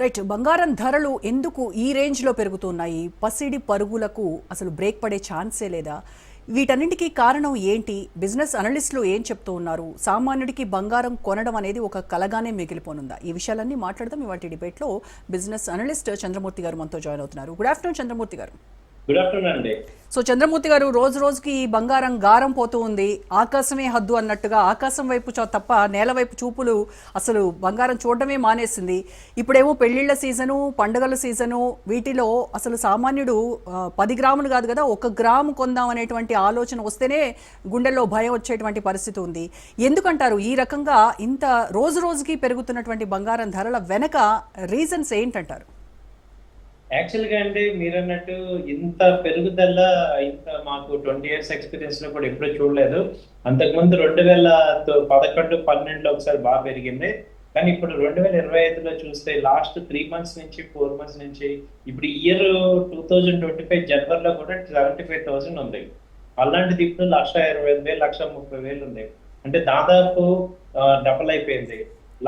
Right బంగారం ధరలు ఎందుకు ఈ రేంజ్లో పెరుగుతున్నాయి? పసిడి పరుగులకు అసలు బ్రేక్ పడే ఛాన్సే లేదా? వీటన్నింటికీ కారణం ఏంటి? బిజినెస్ అనలిస్టులు ఏం చెప్తూ ఉన్నారు? సామాన్యుడికి బంగారం కొనడం అనేది ఒక కలగానే మిగిలిపోనుందా? ఈ విషయాలన్నీ మాట్లాడదాం. ఇవాటి డిబేట్లో బిజినెస్ అనలిస్ట్ చంద్రమూర్తి గారు మనతో జాయిన్ అవుతున్నారు. Good afternoon Chandramurthy garu. Good afternoon అండి సో చంద్రమూర్తి గారు రోజు రోజుకి ఈ బంగారం గారం పోతూ ఉంది. ఆకాశమే హద్దు అన్నట్టుగా ఆకాశం వైపు చూ- తప్ప నేల వైపు చూపులు అసలు బంగారం చూడడమే మానేసింది. ఇప్పుడేమో పెళ్ళిళ్ళ సీజను పండుగల సీజను వీటిలో అసలు సామాన్యుడు పది గ్రాములు కాదు కదా ఒక గ్రాము కొందాం అనేటువంటి ఆలోచన వస్తేనే గుండెల్లో భయం వచ్చేటువంటి పరిస్థితి ఉంది. ఎందుకంటారు? ఈ రకంగా ఇంత రోజు రోజుకి పెరుగుతున్నటువంటి బంగారం ధరల వెనక రీజన్స్ ఏంటంటారు? యాక్చువల్గా అంటే మీరు అన్నట్టు ఇంత పెరుగుదల ఇంత మాకు ట్వంటీ ఇయర్స్ ఎక్స్పీరియన్స్లో కూడా ఎప్పుడూ చూడలేదు. అంతకుముందు రెండు వేల పదకొండు పన్నెండులో ఒకసారి బాగా పెరిగింది. కానీ ఇప్పుడు రెండు వేల ఇరవై ఐదులో చూస్తే లాస్ట్ త్రీ మంత్స్ నుంచి ఫోర్ మంత్స్ నుంచి ఇప్పుడు year two thousand twenty five జనవరిలో కూడా సెవెంటీ ఫైవ్ థౌసండ్ ఉంది. అలాంటిది ఇప్పుడు లక్ష ఇరవై ఐదు వేలు లక్ష ముప్పై వేలు ఉంది. అంటే దాదాపు డబల్ అయిపోయింది.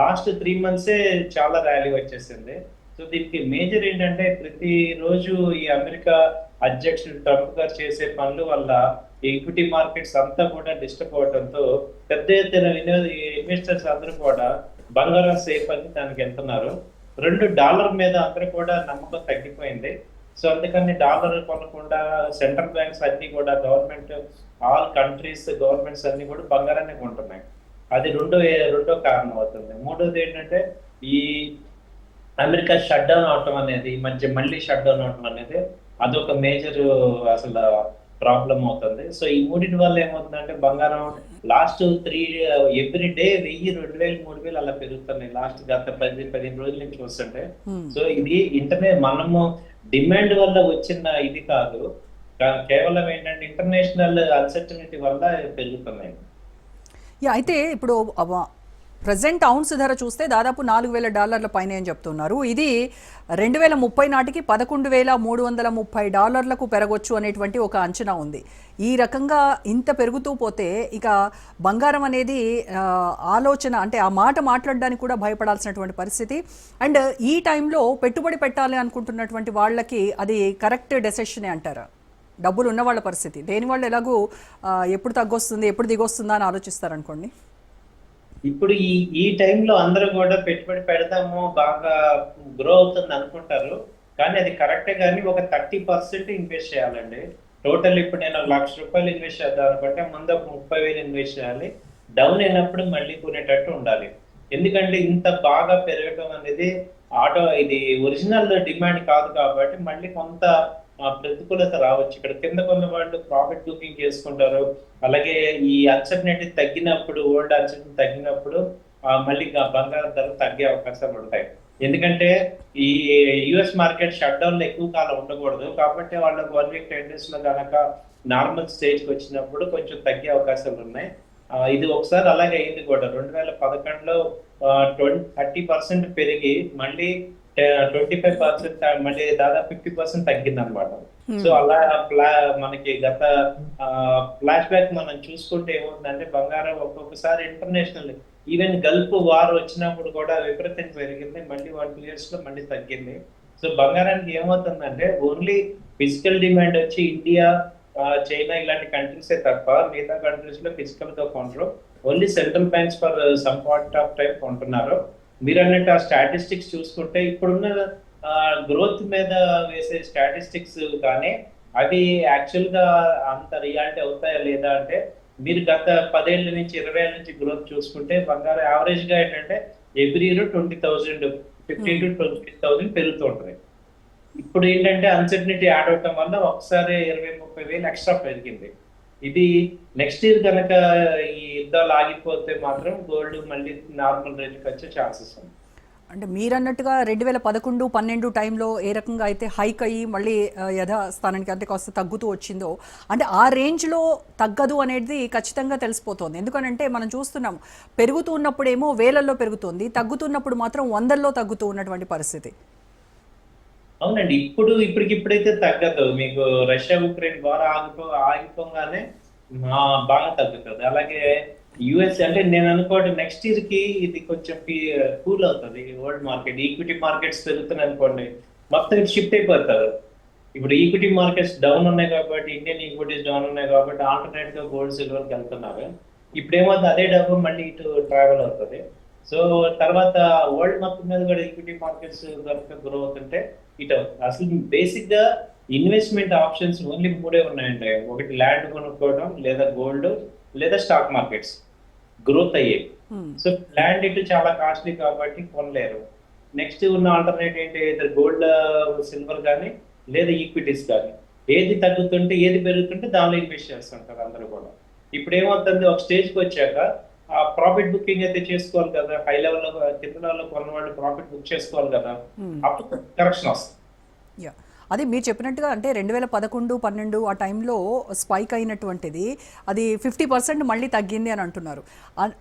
లాస్ట్ త్రీ మంత్సే చాలా ర్యాలీ వచ్చేసింది. సో దీనికి మేజర్ ఏంటంటే ప్రతి రోజు ఈ అమెరికా అధ్యక్షుడు ట్రంప్ గారు చేసే పనుల వల్ల ఈక్విటీ మార్కెట్స్ అంతా కూడా డిస్టర్బ్ అవడంతో పెద్ద ఎత్తున ఇన్వెస్టర్స్ అందరూ కూడా బంగారం సేఫ్ అని దానికి వెళ్తున్నారు. రెండు డాలర్ మీద అందరూ కూడా నమ్మకం తగ్గిపోయింది. సో అందుకని డాలర్ కొనకుండా సెంట్రల్ బ్యాంక్స్ అన్ని కూడా గవర్నమెంట్ ఆల్ కంట్రీస్ గవర్నమెంట్స్ అన్ని కూడా బంగారాన్ని కొంటున్నాయి. అది రెండో రెండో కారణం అవుతుంది. మూడోది ఏంటంటే ఈ అమెరికా షట్ డౌన్ అవటం అనేది ఈ మధ్య మళ్ళీ షట్ డౌన్ అవటం అనేది అదొక మేజర్ అసలు ప్రాబ్లం అవుతుంది. సో ఈ మూడింటి వల్ల ఏమవుతుందంటే బంగారం లాస్ట్ త్రీ ఎవ్రీ డే వెయ్యి రెండు వేలు మూడు వేలు అలా పెరుగుతున్నాయి. లాస్ట్ గత పది పదిహేను రోజుల నుంచి Hmm. సో ఇది ఇంటర్నెట్ మనము డిమాండ్ వల్ల వచ్చిన ఇది కాదు. కేవలం ఏంటంటే ఇంటర్నేషనల్ అన్సర్టనిటీ వల్ల పెరుగుతున్నాయి. యా అయితే ఇప్పుడు ప్రజెంట్ అవున్స్ ధర చూస్తే దాదాపు నాలుగు వేల డాలర్ల పైన అని చెప్తున్నారు. ఇది రెండు వేల ముప్పై నాటికి పదకొండు వేల మూడు వందల ముప్పై డాలర్లకు పెరగొచ్చు అనేటువంటి ఒక అంచనా ఉంది. ఈ రకంగా ఇంత పెరుగుతూ పోతే ఇక బంగారం అనేది ఆలోచన అంటే ఆ మాట మాట్లాడడానికి కూడా భయపడాల్సినటువంటి పరిస్థితి. అండ్ ఈ టైంలో పెట్టుబడి పెట్టాలి అనుకుంటున్నటువంటి వాళ్ళకి అది కరెక్ట్ డెసిషనే అంటారా? డబ్బులు ఉన్న వాళ్ళ పరిస్థితి. లేని వాళ్ళు ఎలాగూ ఎప్పుడు తగ్గొస్తుంది ఎప్పుడు దిగొస్తుందా అని ఆలోచిస్తారనుకోండి. ఇప్పుడు ఈ ఈ టైంలో అందరూ కూడా పెట్టుబడి పెడతాము బాగా గ్రో అవుతుంది అనుకుంటారు. కానీ అది కరెక్టే కానీ ఒక థర్టీ పర్సెంట్ ఇన్వెస్ట్ చేయాలండి. టోటల్ ఇప్పుడు నేను లక్ష రూపాయలు ఇన్వెస్ట్ చేద్దాం అనుకుంటే ముందు ఒక ముప్పై వేలు ఇన్వెస్ట్ చేయాలి. డౌన్ అయినప్పుడు మళ్ళీ కొనేటట్టు ఉండాలి. ఎందుకంటే ఇంత బాగా పెరగడం అనేది ఆటో ఇది ఒరిజినల్ డిమాండ్ కాదు కాబట్టి మళ్ళీ కొంత ఆ, ప్రతికూలత రావచ్చు. ఇక్కడ కింద కొన్న వాళ్ళు ప్రాఫిట్ బుకింగ్ చేసుకుంటారు. అలాగే ఈ అన్సర్టనిటీ తగ్గినప్పుడు ఓల్డ్ అన్సర్టనిటీ తగ్గినప్పుడు ఆ, మళ్ళీ బంగారం ధర తగ్గే అవకాశాలు ఉంటాయి. ఎందుకంటే ఈ యుఎస్ మార్కెట్ షట్ డౌన్లో ఎక్కువ కాలం ఉండకూడదు. కాబట్టి వాళ్ళకి వన్ వీక్ టెన్ డేస్లో కనుక నార్మల్ స్టేజ్కి వచ్చినప్పుడు కొంచెం తగ్గే అవకాశాలు ఉన్నాయి. ఇది ఒకసారి అలాగే అయింది కూడా. రెండు వేల పదకొండులో ట్వంటీ థర్టీ పర్సెంట్ పెరిగి మళ్ళీ ట్వంటీ ఫైవ్ పర్సెంట్ మళ్ళీ దాదాపు ఫిఫ్టీ పర్సెంట్ తగ్గింది అనమాట సో అలా ప్లా మనకి గత ఫ్లాష్ బ్యాక్ మనం చూసుకుంటే ఏమవుతుందంటే బంగారం ఒక్కొక్కసారి ఇంటర్నేషనల్ ఈవెన్ గల్ఫ్ వార్ వచ్చినప్పుడు కూడా విపరీతంగా పెరిగింది. మళ్ళీ వన్ టూ ఇయర్స్లో మళ్ళీ తగ్గింది. సో బంగారానికి ఏమవుతుందంటే ఓన్లీ ఫిజికల్ డిమాండ్ వచ్చి ఇండియా చైనా ఇలాంటి కంట్రీస్ తప్ప మిగతా కంట్రీస్లో ఫిజికల్గా కొంటారు only central banks for some part of time కొంటున్నారు. మీరు అన్నట్టు ఆ స్టాటిస్టిక్స్ చూసుకుంటే ఇప్పుడున్న గ్రోత్ మీద వేసే స్టాటిస్టిక్స్ కానీ అవి యాక్చువల్గా అంత రియాలిటీ అవుతాయా లేదా అంటే మీరు గత పదేళ్ళ నుంచి ఇరవై ఏళ్ళ నుంచి గ్రోత్ చూసుకుంటే బంగారం యావరేజ్గా ఏంటంటే every year twenty thousand fifteen to twenty thousand పెరుగుతూ ఉంటుంది. ఇప్పుడు ఏంటంటే అన్సర్టనిటీ యాడ్ అవటం వల్ల ఒకసారి ఇరవై ముప్పై వేలు ఎక్స్ట్రా పెరిగింది. ఇది నెక్స్ట్ ఇయర్ కనుక ఈ యుద్ధాలు ఆగిపోతే మాత్రం గోల్డ్ మళ్ళీ నార్మల్ రేట్కి వచ్చే ఛాన్సెస్ ఉంది అంటే మీరన్నట్టుగా రెండు వేల పదకొండు పన్నెండు టైంలో ఏ రకంగా అయితే హైక్ అయ్యి మళ్ళీ యథాస్థానానికి అంటే కాస్త తగ్గుతూ వచ్చిందో అంటే ఆ రేంజ్లో తగ్గదు అనేది ఖచ్చితంగా తెలిసిపోతుంది. ఎందుకనంటే మనం చూస్తున్నాం పెరుగుతూ ఉన్నప్పుడేమో వేలల్లో పెరుగుతుంది తగ్గుతున్నప్పుడు మాత్రం వందల్లో తగ్గుతూ ఉన్నటువంటి పరిస్థితి. అవునండి. ఇప్పుడు ఇప్పటికిప్పుడైతే తగ్గదు. మీకు రష్యా ఉక్రెయిన్ వార్ ఆగిపో ఆగిపోగానే మా బాగా తగ్గుతుంది. అలాగే యుఎస్ అంటే నేను అనుకోవడం నెక్స్ట్ ఇయర్కి ఇది కొంచెం కూల్ అవుతుంది. వరల్డ్ మార్కెట్ ఈక్విటీ మార్కెట్స్ పెరుగుతున్నాయి అనుకోండి మొత్తం షిఫ్ట్ అయిపోతారు. ఇప్పుడు ఈక్విటీ మార్కెట్స్ డౌన్ ఉన్నాయి కాబట్టి ఇండియన్ ఈక్విటీస్ డౌన్ ఉన్నాయి కాబట్టి ఆల్టర్నేట్గా గోల్డ్ సిల్వర్కి వెళ్తున్నారు. ఇప్పుడు ఏమవుతుంది అదే డబ్బు మళ్ళీ ఇటు ట్రావెల్ అవుతుంది. సో తర్వాత వరల్డ్ మొత్తం మీద కూడా ఈక్విటీ మార్కెట్స్ కనుక గ్రో అవుతుంటే ఇటు అసలు బేసిక్గా ఇన్వెస్ట్మెంట్ ఆప్షన్స్ ఓన్లీ మూడే ఉన్నాయండి. ఒకటి ల్యాండ్ కొనుక్కోవడం లేదా గోల్డ్ లేదా స్టాక్ మార్కెట్స్ గ్రోత్ అయ్యేవి Hmm. సో ల్యాండ్ ఇటు చాలా కాస్ట్లీ కాబట్టి కొనలేరు. నెక్స్ట్ ఉన్న ఆల్టర్నేట్ ఏంటి? ఇద్దరు గోల్డ్ సిల్వర్ కానీ లేదా ఈక్విటీస్ కానీ. ఏది తగ్గుతుంటే ఏది పెరుగుతుంటే దానిలో ఇన్వెస్ట్ చేస్తుంటారు అందరూ కూడా. ఇప్పుడు ఏమవుతుంది ఒక స్టేజ్కి వచ్చాక ఆ ప్రాఫిట్ బుకింగ్ అయితే చేసుకోవాలి కదా. హై లెవెల్లో కింద లెవెల్లో కొన్న వాళ్ళు ప్రాఫిట్ బుక్ చేసుకోవాలి కదా. Hmm. అప్పుడు కరెక్షన్ వస్తుంది. యా అదే మీరు చెప్పినట్టుగా అంటే రెండు వేల పదకొండు పన్నెండు ఆ టైంలో స్పైక్ అయినటువంటిది అది ఫిఫ్టీ పర్సెంట్ మళ్ళీ తగ్గింది అని అంటున్నారు.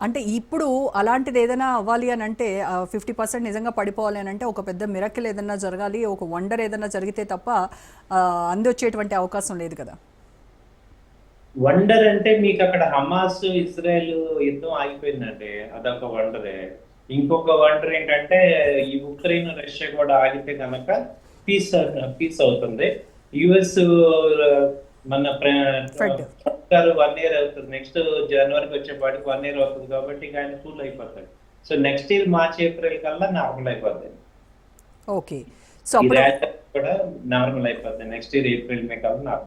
అంటే ఇప్పుడు అలాంటిది ఏదైనా అవ్వాలి అని అంటే ఫిఫ్టీ పర్సెంట్ నిజంగా పడిపోవాలి అని అంటే ఒక పెద్ద మిరకిల్ ఏదైనా జరగాలి ఒక వండర్ ఏదైనా జరిగితే తప్ప అందొచ్చేటువంటి అవకాశం లేదు కదా. వండర్ అంటే మీకు అక్కడ హమాస్ ఇజ్రాయెల్ యుద్ధం ఆగిపోయిందండి. అదొక వండరే. ఇంకొక వండర్ ఏంటంటే ఈ ఉక్రెయిన్ రష్యా కూడా ఆగితే కనుక పీస్ పీస్ అవుతుంది. యుఎస్ మన. గారు వన్ ఇయర్ అవుతుంది. నెక్స్ట్ జనవరికి వచ్చేపాటికి వన్ ఇయర్ అవుతుంది కాబట్టి ఆయన ఫుల్ అయిపోతాడు. So next year March April కల్లా నార్మల్ అయిపోతుంది ఓకే సో కూడా నార్మల్ అయిపోతుంది నెక్స్ట్ ఇయర్ ఏప్రిల్ మే కల్లా నార్మల్